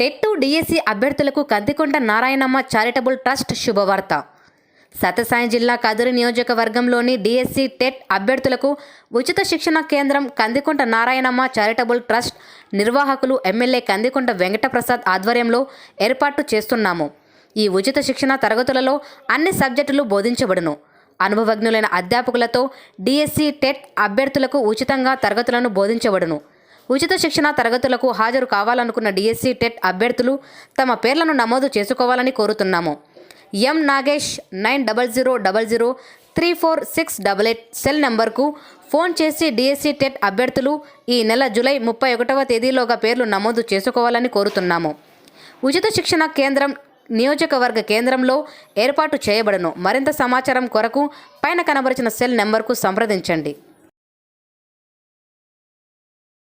TET DSC అభ్యర్థులకు Kandikonda Narayanamma charitable trust శుభవార్త. సత్యసాయి జిల్లా కదిరి నియోజకవర్గంలోని డిఎస్సి టెట్ అభ్యర్థులకు ఉచిత శిక్షణ కేంద్రం కందికొండ నారాయణమ్మ చారిటబుల్ ట్రస్ట్ నిర్వాహకులు ఎమ్మెల్యే కందికొండ వెంకటప్రసాద్ ఆధ్వర్యంలో ఏర్పాటు చేస్తున్నాము. ఈ ఉచిత శిక్షణ తరగతులలో అన్ని సబ్జెక్టులు బోధించబడును. అనుభవజ్ఞులైన అధ్యాపకులతో డిఎస్సి టెట్ అభ్యర్థులకు ఉచితంగా తరగతులను బోధించబడును. ఉచిత శిక్షణ తరగతులకు హాజరు కావాలనుకున్న డిఎస్సి టెట్ అభ్యర్థులు తమ పేర్లను నమోదు చేసుకోవాలని కోరుతున్నాము. M Nagesh nine double zero double zero three four six double eight cell నెంబర్కు ఫోన్ చేసి డిఎస్సి టెట్ అభ్యర్థులు ఈ నెల జూలై ముప్పై ఒకటవ తేదీలోగా పేర్లు నమోదు చేసుకోవాలని కోరుతున్నాము. ఉచిత శిక్షణ కేంద్రం నియోజకవర్గ కేంద్రంలో ఏర్పాటు చేయబడను. మరింత సమాచారం కొరకు పైన కనబరిచిన సెల్ నెంబర్కు సంప్రదించండి.